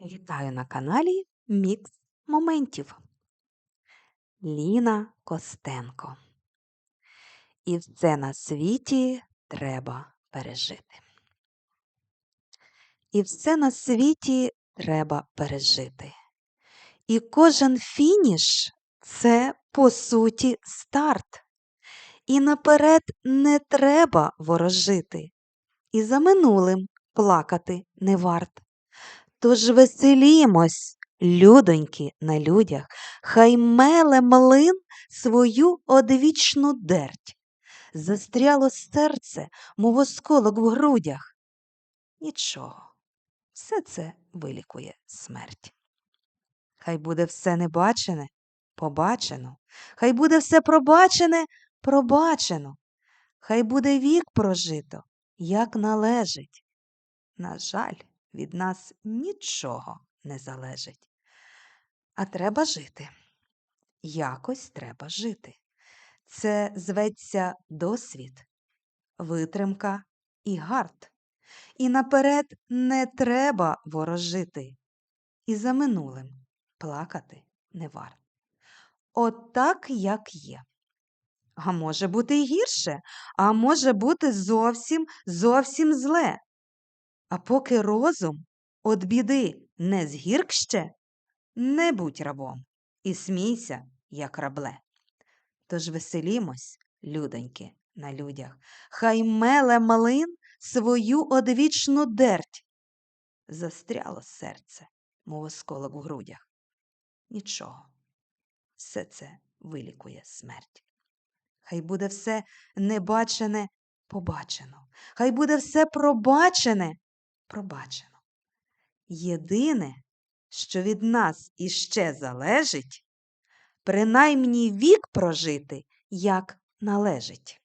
Вітаю на каналі Мікс Моментів. Ліна Костенко. І все на світі треба пережити. І все на світі треба пережити. І кожен фініш це, по суті, старт. І наперед не треба ворожити. І за минулим плакати не варт. Тож веселімось, людоньки на людях, хай меле млин свою одвічну дерть. Застряло серце, мов осколок в грудях. Нічого, все це вилікує смерть. Хай буде все небачене, побачено, хай буде все пробачене, пробачено, хай буде вік прожито, як належить. На жаль, від нас нічого не залежить. А треба жити. Якось треба жити. Це зветься досвід, витримка і гард. І наперед не треба ворожити. І за минулим плакати не варт. От так, як є. А може бути й гірше, а може бути зовсім, зовсім зле. А поки розум от біди не згірк ще, не будь рабом і смійся, як рабле. Тож веселімось, людоньки, на людях, хай меле млин свою одвічну дерть. Застряло серце, мов осколок в грудях. Нічого, все це вилікує смерть. Хай буде все небачене побачено, хай буде все пробачене пробачено. Єдине, що від нас іще залежить, принаймні вік прожити, як належить.